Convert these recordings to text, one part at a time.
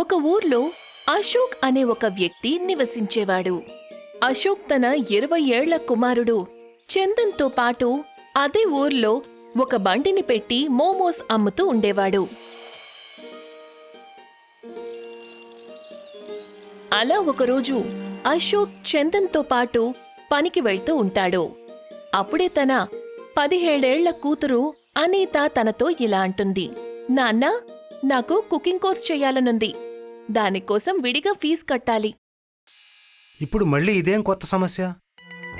ఒక ఊర్లో అశోక్ అనే ఒక వ్యక్తి నివసించేవాడు. అశోక్ తన ఇరవై ఏళ్ళ కుమారుడు. చందన్తో పాటు అదే ఊర్లో ఒక బండిని పెట్టి మోమోస్ అమ్ముతూ ఉండేవాడు. అలా ఒకరోజు అశోక్ చందన్తో పాటు పనికి వెళ్తూ ఉంటాడు. అప్పుడే తన పదిహేడేళ్ళ కూతురు అనీత తనతో ఇలా అంటుంది. నాన్న నాకు కుకింగ్ కోర్స్ చేయాలనుంది. దానికోసం విడిగా ఫీజు కట్టాలి. ఇప్పుడు మళ్ళీ ఇదేం కొత్త సమస్య?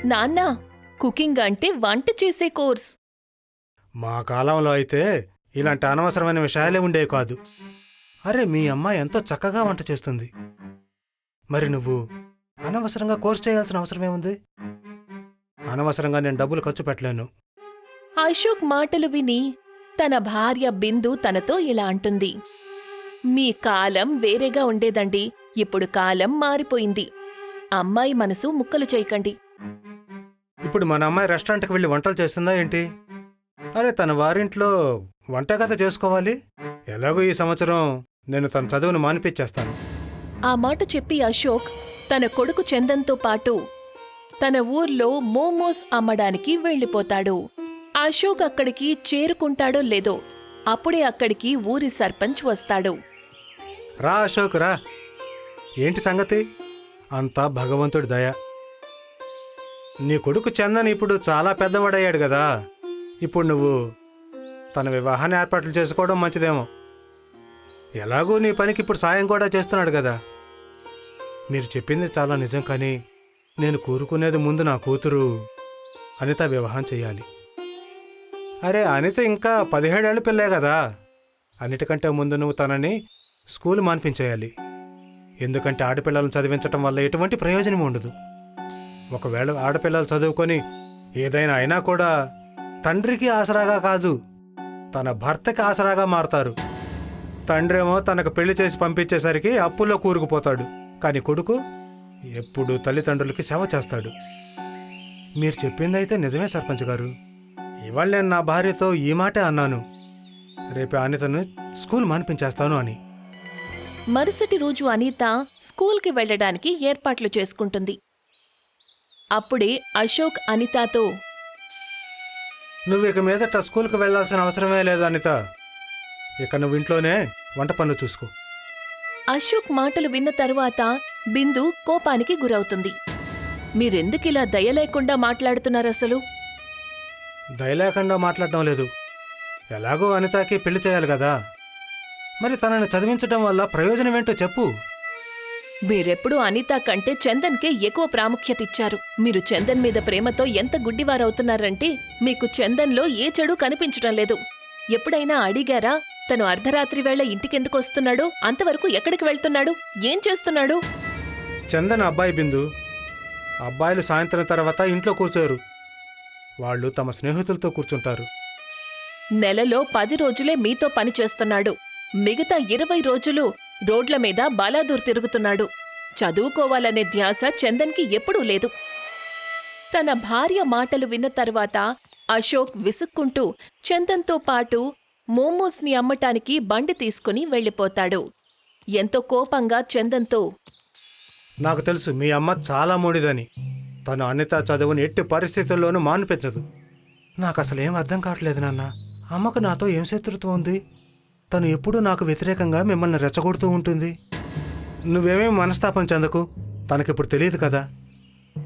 నాన్న కుకింగ్ అంటే వంట చేసే కోర్స్. మా కాలంలో అయితే ఇలాంటి అనవసరమైన విషయాలే ఉండేవి కాదు. అరే మీ అమ్మాయి ఎంతో చక్కగా వంట చేస్తుంది. మరి నువ్వు అనవసరంగా కోర్స్ చేయాల్సిన అవసరమేముంది అనవసరంగా నేను డబ్బులు ఖర్చు పెట్టలేను. అశోక్ మాటలు విని తన భార్య బిందు తనతో ఇలా అంటుంది. మీ కాలం వేరేగా ఉండేదండి. ఇప్పుడు కాలం మారిపోయింది. అమ్మాయి మనసు ముక్కలు చేయకండి. ఇప్పుడు మన అమ్మాయి రెస్టారెంట్కి వెళ్ళి వంటలు చేస్తుందా ఏంటి? అరే తన వారింట్లో వంట కథ చేసుకోవాలి? ఎలాగో ఈ సంవత్సరం నేను తన చదువును మానిపించేస్తాను. ఆ మాట చెప్పి అశోక్ తన కొడుకు చందన్తో పాటు తన ఊర్లో మోమోస్ అమ్మడానికి వెళ్ళిపోతాడు. అశోక్ అక్కడికి చేరుకుంటాడో లేదో అప్పుడే అక్కడికి ఊరి సర్పంచ్ వస్తాడు. రా అశోక్ రా. ఏంటి సంగతి? అంతా భగవంతుడి దయ. నీ కొడుకు చందన్ ఇప్పుడు చాలా పెద్దవాడయ్యాడు కదా. ఇప్పుడు నువ్వు తన వివాహాన్ని ఏర్పాట్లు చేసుకోవడం మంచిదేమో. ఎలాగూ నీ పనికి ఇప్పుడు సాయం కూడా చేస్తున్నాడు కదా. మీరు చెప్పింది చాలా నిజం కానీ నేను కోరుకునేది ముందు నా కూతురు అనిత వివాహం చేయాలి. అరే అనిత ఇంకా పదిహేడేళ్ళ పిల్లే కదా. అన్నిటికంటే ముందు నువ్వు తనని స్కూల్ మాన్పించేయాలి. ఎందుకంటే ఆడపిల్లలను చదివించటం వల్ల ఎటువంటి ప్రయోజనం ఉండదు. ఒకవేళ ఆడపిల్లలు చదువుకొని ఏదైనా అయినా కూడా తండ్రికి ఆసరాగా కాదు తన భర్తకి ఆసరాగా మారతారు. తండ్రేమో తనకు పెళ్ళి చేసి పంపించేసరికి అప్పుల్లో కూరుకుపోతాడు. కానీ కొడుకు ఎప్పుడు తల్లిదండ్రులకి సేవ చేస్తాడు. మీరు చెప్పిందైతే నిజమే సర్పంచ్ గారు. ఇవాళ నేను నా భార్యతో ఈ మాటే అన్నాను. రేపు అనితను స్కూల్ మానిపించేస్తాను అని. మరుసటి రోజు అనిత స్కూల్కి వెళ్ళడానికి ఏర్పాట్లు చేసుకుంటుంది. అప్పుడే అశోక్ అనితాతో నువ్వు ఇక మీదట స్కూల్కి వెళ్ళాల్సిన అవసరమే లేదు అనిత. ఇక నువ్వు ఇంట్లోనే వంట పనులు చూసుకో. అశోక్ మాటలు విన్న తరువాత బిందు కోపానికి గురవుతుంది. మీరెందుకిలా దయ లేకుండా మాట్లాడుతున్నారసలు? దయలేకుండా మాట్లాడటం లేదు. ఎలాగో అనితకి పెళ్ళి చేయాలి కదా. మరి తనని చదివించడం వల్ల ప్రయోజనం ఏంటో చెప్పు. మీరెప్పుడు అనిత కంటే చందన్కే ఎక్కువ ప్రాముఖ్యత ఇచ్చారు మీరు చందన్ మీద ప్రేమతో ఎంత గుడ్డివారవుతున్నారంటే మీకు చందన్లో ఏ చెడు కనిపించటం లేదు. ఎప్పుడైనా అడిగారా తను అర్ధరాత్రి వేళ ఇంటికెందుకు వస్తున్నాడు అంతవరకు ఎక్కడికి వెళ్తున్నాడు ఏం చేస్తున్నాడు? చందన్ అబ్బాయి బిందు. అబ్బాయిలు సాయంత్రం తర్వాత ఇంట్లో కూర్చోరు. వాళ్ళు తమ స్నేహితులతో కూర్చుంటారు. నెలలో పది రోజులే మీతో పని చేస్తున్నాడు. మిగతా ఇరవై రోజులు రోడ్ల మీద బాలాదూర్ తిరుగుతున్నాడు. చదువుకోవాలనే ధ్యాస చందన్కి ఎప్పుడూ లేదు. తన భార్య మాటలు విన్న తర్వాత అశోక్ విసుక్కుంటూ చందన్తో పాటు మోమోస్ని అమ్మటానికి బండి తీసుకుని వెళ్ళిపోతాడు. ఎంతో కోపంగా చందన్తో నాకు తెలుసు మీ అమ్మ చాలా మూడిదని. తను అనిత చదువుని ఎట్టి పరిస్థితుల్లోనూ మానిపించదు. నాకు అసలు ఏం అర్థం కావట్లేదు నాన్న. అమ్మకు నాతో ఏం శత్రుత్వం ఉంది? తను ఎప్పుడూ నాకు వ్యతిరేకంగా మిమ్మల్ని రెచ్చగొడుతూ ఉంటుంది. నువ్వేమేం మనస్తాపం చెందకు. తనకిప్పుడు తెలియదు కదా.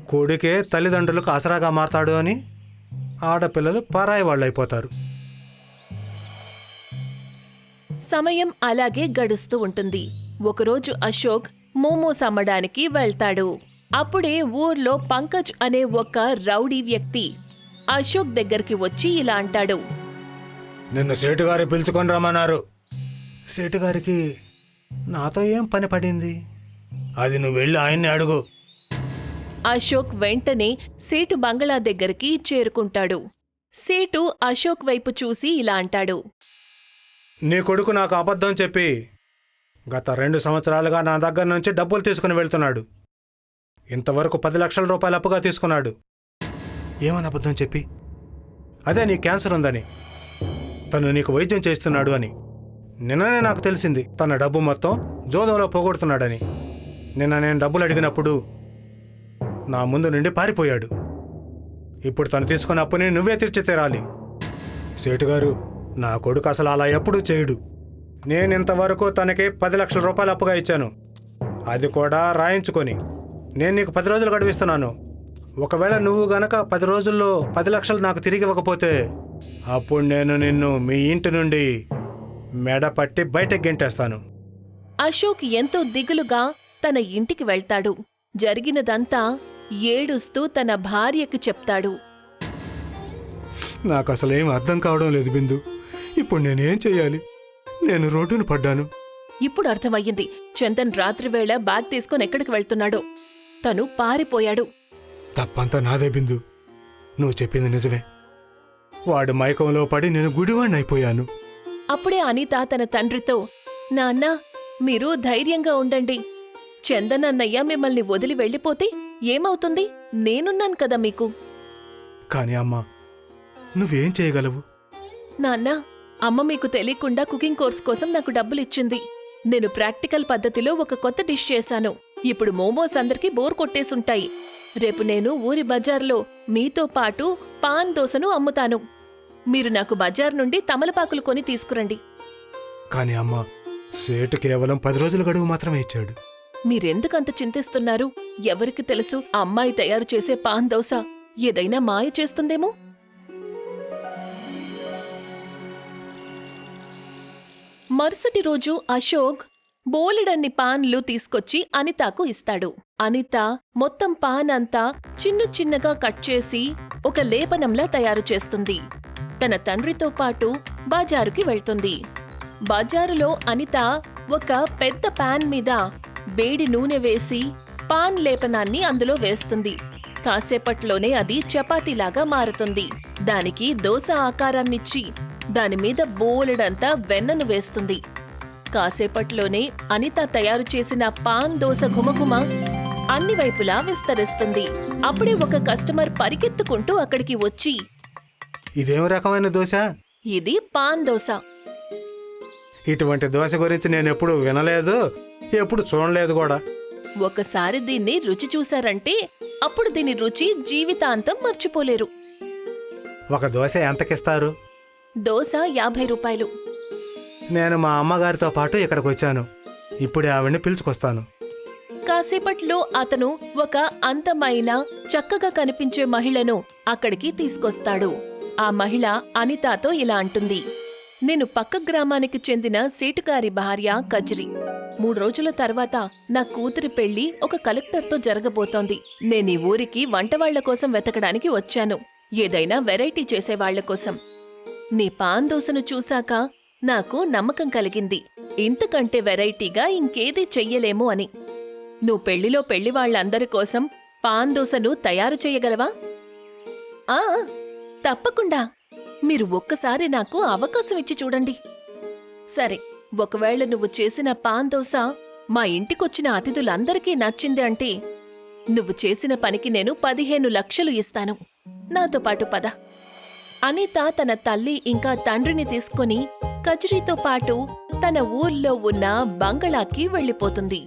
కొడుకే తల్లిదండ్రులకు ఆసరాగా మారతాడు అని ఆడపిల్లలు పరాయి వాళ్ళు అయిపోతారు సమయం అలాగే గడుస్తూ ఉంటుంది. ఒకరోజు అశోక్ మోమోస్ అమ్మడానికి వెళ్తాడు. అప్పుడే ఊర్లో పంకజ్ అనే ఒక రౌడీ వ్యక్తి అశోక్ దగ్గరికి వచ్చి ఇలా అంటాడు. నిన్ను సేటుగారి పిలుచుకొని రమ్మన్నారు. సేటుగారికి నాతో ఏం పని పడింది? అది నువ్వు వెళ్ళి ఆయన్ని అడుగు. అశోక్ వెంటనే సేటు బంగళా దగ్గరికి చేరుకుంటాడు. సేటు అశోక్ వైపు చూసి ఇలా అంటాడు. నీ కొడుకు నాకు అబద్ధం చెప్పి గత రెండు సంవత్సరాలుగా నా దగ్గర నుంచి డబ్బులు తీసుకుని వెళ్తున్నాడు. ఇంతవరకు పది లక్షల రూపాయలు అప్పుగా తీసుకున్నాడు. ఏమని అబద్ధం చెప్పి? అదే నీ క్యాన్సర్ ఉందని. తను నీకు వైద్యం చేస్తున్నాడు అని. నిన్ననే నాకు తెలిసింది. తన డబ్బు మొత్తం జోదంలో పోగొడుతున్నాడని. నిన్న నేను డబ్బులు అడిగినప్పుడు నా ముందు నుండి పారిపోయాడు. ఇప్పుడు తను తీసుకున్న అప్పుని నువ్వే తీర్చి తీరాలి సేటు గారు నా కొడుకు అసలు అలా ఎప్పుడూ చేయడు. నేను ఇంతవరకు తనకి పది లక్షల రూపాయలు అప్పుగా ఇచ్చాను. అది కూడా రాయించుకొని. నేను నీకు పది రోజులు గడువిస్తున్నాను ఒకవేళ నువ్వు గనక పది రోజుల్లో పది లక్షలు నాకు తిరిగి ఇవ్వకపోతే అప్పుడు నేను నిన్ను మీ ఇంటి నుండి మెడ పట్టి బయటకు గెంటేస్తాను. అశోక్ ఎంతో దిగులుగా తన ఇంటికి వెళ్తాడు. జరిగినదంతా ఏడుస్తూ తన భార్యకి చెప్తాడు. నాకు అసలు ఏం అర్థం కావడం లేదు బిందు. ఇప్పుడు నేనేం చెయ్యాలి? నేను రోడ్డును పడ్డాను. ఇప్పుడు అర్థమయ్యింది. చందన్ రాత్రివేళ బ్యాగ్ తీసుకుని ఎక్కడికి వెళ్తున్నాడో. తను పారిపోయాడు. తప్పంతా నాదే బిందు. నువ్వు చెప్పింది నిజమే. వాడు మైకంలో పడి నేను గుడివాణ్ణి అయిపోయాను అప్పుడే అనిత తన తండ్రితో నాన్న మీరు ధైర్యంగా ఉండండి. చందన్ అన్నయ్య మిమ్మల్ని వదిలి వెళ్ళిపోతే ఏమవుతుంది? నేనున్నాను కదా మీకు. కానీ అమ్మా నువ్వేం చేయగలవు? నాన్న అమ్మ మీకు తెలియకుండా కుకింగ్ కోర్స్ కోసం నాకు డబ్బులు ఇచ్చింది నేను ప్రాక్టికల్ పద్ధతిలో ఒక కొత్త డిష్ చేశాను. ఇప్పుడు మోమోస్ అందరికీ బోర్ కొట్టేసుంటాయి. రేపు నేను ఊరి బజార్లో మీతో పాటు పాన్ దోసను అమ్ముతాను. మీరు నాకు బజార్ నుండి తమలపాకులు కొని తీసుకురండి. కానీ అమ్మా సేటు కేవలం పది రోజుల గడువు మాత్రమే ఇచ్చాడు. మీరెందుకంత చింతిస్తున్నారు? ఎవరికి తెలుసు ఆ అమ్మాయి తయారు చేసే పాన్ దోశ ఏదైనా మాయ చేస్తుందేమో? మరుసటి రోజు అశోక్ బోలెడన్ని పాన్లు తీసుకొచ్చి అనితకు ఇస్తాడు. అనిత మొత్తం పాన్ అంతా చిన్న చిన్నగా కట్ చేసి ఒక లేపనంలా తయారు చేస్తుంది. తన తండ్రితో పాటు బజారుకి వెళ్తుంది. బజారులో అనిత ఒక పెద్ద పాన్ మీద వేడి నూనె వేసి పాన్ లేపనాన్ని అందులో వేస్తుంది. కాసేపట్లోనే అది చపాతీలాగా మారుతుంది. దానికి దోశ ఆకారాన్నిచ్చి దానిమీద బోలెడంతా వెన్నను వేస్తుంది. కాసేపట్లోనే అనిత తయారు చేసిన పాన్ దోశ ఘుమఘుమ అన్ని వైపులా విస్తరిస్తుంది. అప్పుడే ఒక కస్టమర్ పరిగెత్తుకుంటూ అక్కడికి వచ్చి ఇదేం రకమైన దోశ? ఇది పాన్ దోశ. ఇటువంటి దోశ గురించి నేను ఎప్పుడు వినలేదు ఎప్పుడు చూడలేదు కూడా. ఒకసారి దీన్ని రుచి చూశారంటే అప్పుడు దీని రుచి జీవితాంతం మర్చిపోలేరు. ఒక దోశ ఎంతకిస్తారు? దోశ యాభై రూపాయలు. నేను మా అమ్మగారితో పాటు ఇక్కడికి వచ్చాను ఇప్పుడే ఆవిడ్ని పిలుచుకొస్తాను. కాసేపట్లో అతను ఒక అందమైన చక్కగా కనిపించే మహిళను అక్కడికి తీసుకొస్తాడు. ఆ మహిళ అనితాతో ఇలా అంటుంది. నేను పక్క గ్రామానికి చెందిన సేటుగారి భార్య కజ్రి. మూడు రోజుల తర్వాత నా కూతురి పెళ్ళి ఒక కలెక్టర్తో జరగబోతోంది. నేను ఊరికి వంటవాళ్ళ కోసం వెతకడానికి వచ్చాను. ఏదైనా వెరైటీ చేసేవాళ్ళ కోసం. నీ పాన్ దోశను చూశాక నాకు నమ్మకం కలిగింది. ఇంతకంటే వెరైటీగా ఇంకేదీ చెయ్యలేము అని. నువ్వు పెళ్ళిలో పెళ్ళి వాళ్ళందరి కోసం పాన్ దోశను తయారు చేయగలవా? ఆ. తప్పకుండా. మీరు ఒక్కసారి నాకు అవకాశం ఇచ్చి చూడండి. సరే ఒకవేళ నువ్వు చేసిన పాన్ దోశ మా ఇంటికొచ్చిన అతిథులందరికీ నచ్చింది అంటే నువ్వు చేసిన పనికి నేను పదిహేను లక్షలు ఇస్తాను. నాతో పాటు పద. అనిత తన తల్లి ఇంకా తండ్రిని తీసుకొని కచరీతో పాటు తన ఊర్లో ఉన్న బంగళాకి వెళ్ళిపోతుంది.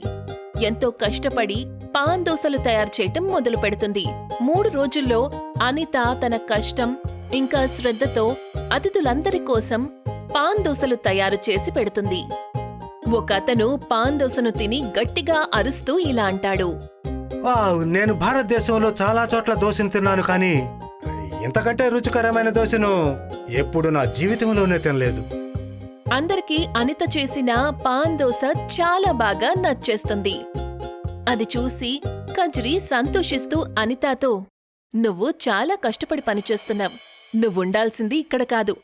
ఎంతో కష్టపడి పాన్ దోశలు తయారు చేయటం మొదలు పెడుతుంది మూడు రోజుల్లో అనిత తన కష్టం ఇంకా శ్రద్ధతో అతిథులందరి కోసం పాన్ దోశలు తయారు చేసి పెడుతుంది. ఒకతను పాన్ దోశను తిని గట్టిగా అరుస్తూ ఇలా అంటాడు. వావ్ నేను భారతదేశంలో చాలా చోట్ల దోశను తిన్నాను కానీ ఇంతకంటే రుచికరమైన దోశను ఎప్పుడు నా జీవితంలోనే తినలేదు. అందరికీ అనిత చేసిన పాన్ దోశ చాలా బాగా నచ్చేస్తుంది. అది చూసి కజ్రి సంతోషిస్తూ అనితాతో నువ్వు చాలా కష్టపడి పనిచేస్తున్నావు. నువ్వుండాల్సింది ఇక్కడ కాదు.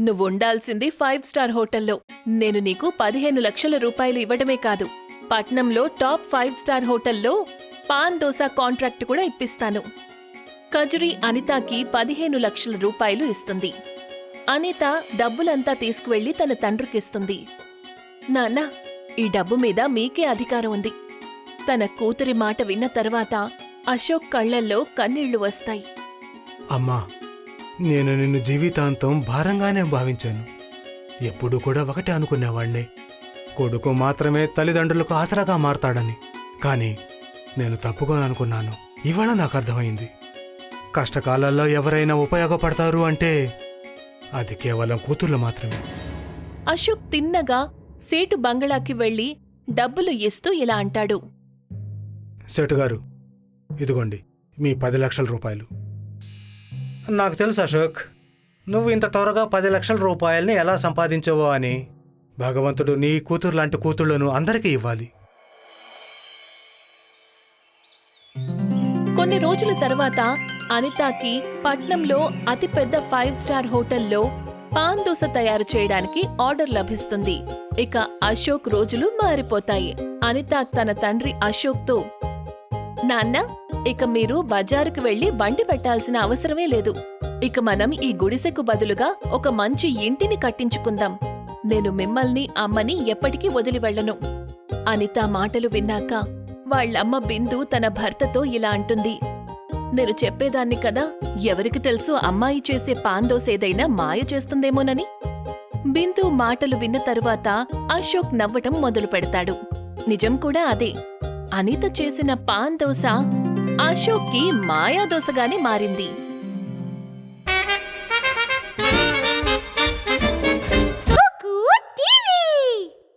నువ్వుండాల్సింది ఫైవ్ స్టార్ హోటల్లో. నేను నీకు పదిహేను లక్షల రూపాయలు ఇవ్వడమే కాదు. పట్నంలో టాప్ ఫైవ్ స్టార్ హోటల్లో పాన్ దోశ కాంట్రాక్ట్ కూడా ఇప్పిస్తాను. కజరి అనితాకి పదిహేను లక్షల రూపాయలు ఇస్తుంది. అనిత డబ్బులంతా తీసుకువెళ్ళి తన తండ్రికిస్తుంది. నాన్న ఈ డబ్బు మీద మీకే అధికారం ఉంది. తన కూతురి మాట విన్న తర్వాత అశోక్ కళ్ళల్లో కన్నీళ్ళు వస్తాయి. అమ్మా నేను నిన్ను జీవితాంతం భారంగానే భావించాను. ఎప్పుడు కూడా ఒకటే అనుకునేవాణ్ణి కొడుకు మాత్రమే తల్లిదండ్రులకు ఆసరాగా మారతాడని. కానీ నేను తప్పుగా అనుకున్నాను. ఇవాళ నాకు అర్థమైంది. కష్టకాలాల్లో ఎవరైనా ఉపయోగపడతారు అంటే అది కేవలం కూతుర్లు మాత్రమే. అశోక్ తిన్నగా సేటు బంగళాకి వెళ్ళి డబ్బులు ఇస్తూ ఇలా అంటాడు. సెటు గారు ఇదిగోండి మీ పది లక్షల రూపాయలు. నాకు తెలుసు అశోక్ నువ్వు ఇంత త్వరగా పది లక్షల రూపాయల్ని ఎలా సంపాదించవో అని. భగవంతుడు నీ కూతురు లాంటి కూతుళ్ళను అందరికీ ఇవ్వాలి. కొన్ని రోజుల తర్వాత అనితాకి పట్నంలో అతిపెద్ద ఫైవ్ స్టార్ హోటల్లో పాన్ దోశ తయారు చేయడానికి ఆర్డర్ లభిస్తుంది. ఇక అశోక్ రోజులు మారిపోతాయి. అనిత తన తండ్రి అశోక్తో నాన్న ఇక మీరు బజారుకు వెళ్ళి బండి పెట్టాల్సిన అవసరమే లేదు. ఇక మనం ఈ గుడిసెకు బదులుగా ఒక మంచి ఇంటిని కట్టించుకుందాం. నేను మిమ్మల్ని అమ్మని ఎప్పటికీ వదిలి వెళ్ళను. అనిత మాటలు విన్నాక వాళ్ళమ్మ బిందు తన భర్తతో ఇలా అంటుంది. నేను చెప్పేదాన్ని కదా ఎవరికి తెలుసు అమ్మాయి చేసే పాన్ మాయ చేస్తుందేమోనని? బిందు మాటలు విన్న తరువాత అశోక్ నవ్వటం మొదలు పెడతాడు నిజం కూడా అదే. అనిత చేసిన పాన్ దోశ అశోక్కి మాయా దోశగానే మారింది.